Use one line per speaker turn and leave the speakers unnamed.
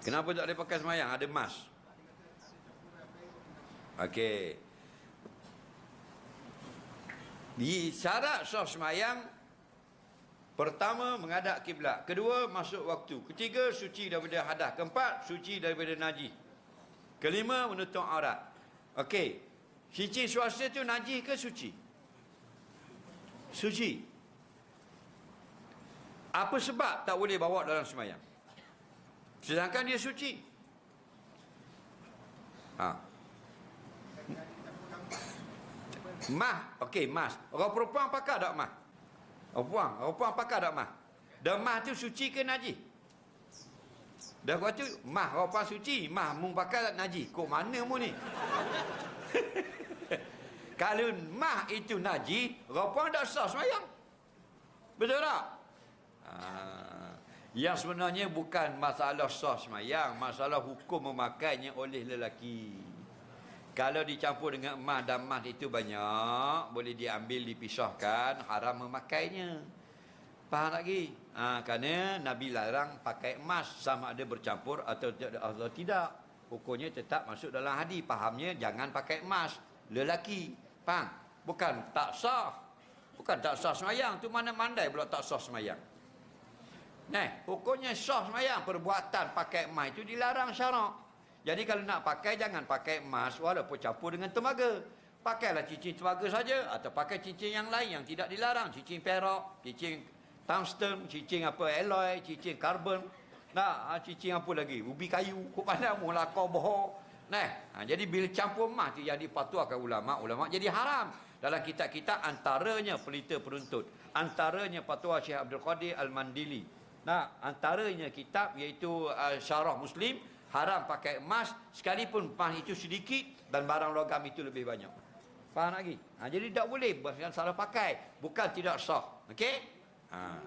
Kenapa tak boleh pakai semayang? Ada emas. Okey. Di syarat sah semayang pertama menghadap kiblat, kedua masuk waktu, ketiga suci daripada hadas, keempat suci daripada najis. Kelima menutup aurat. Okey. Cincin swasta tu najis ke suci? Suci. Apa sebab tak boleh bawa dalam semayang? Sedangkan dia suci. Ha. Mah, okey, mas. Orang perempuan pakai tak mah? Orang perempuan, orang perempuan pakai tak mah? Dan mah tu suci ke najis? Dah kau tu mah orang perempuan suci, mah mung pakai tak najis. Kok mana mu ni? Kalau mah itu najis, orang perempuan tak sah semayang. Betul tak? Ha. Yang sebenarnya bukan masalah sah semayang, masalah hukum memakainya oleh lelaki. Kalau dicampur dengan emas dan emas itu banyak, boleh diambil, dipisahkan, haram memakainya. Faham lagi? Ha, kerana Nabi larang pakai emas sama ada bercampur atau tidak. Hukumnya tetap masuk dalam hadis. Fahamnya jangan pakai emas. Lelaki. Faham? Bukan tak sah. Bukan tak sah semayang. tu mana mandai pula tak sah semayang. Nah, hukumnya sah semayang. Perbuatan pakai emas itu dilarang syarak. Jadi kalau nak pakai jangan pakai emas walaupun campur dengan tembaga. Pakailah cincin tembaga saja atau pakai cincin yang lain yang tidak dilarang, cincin perak, cincin tungsten, cincin apa alloy, cincin karbon. Nah, ha, cincin apa lagi? Ubi kayu, kau pandang mu lakau bohong. Nah, ha, jadi bila campur emas tu jadi patuahkan ulama, ulama jadi haram. Dalam kitab-kitab antaranya pelita peruntut, antaranya fatwa Syekh Abdul Qadir Al-Mandili. Nah, antaranya kitab iaitu uh, Syarah Muslim haram pakai emas sekalipun emas itu sedikit dan barang logam itu lebih banyak. Faham lagi? Ha, jadi tak boleh bukan salah pakai, bukan tidak sah. Okey? Ha.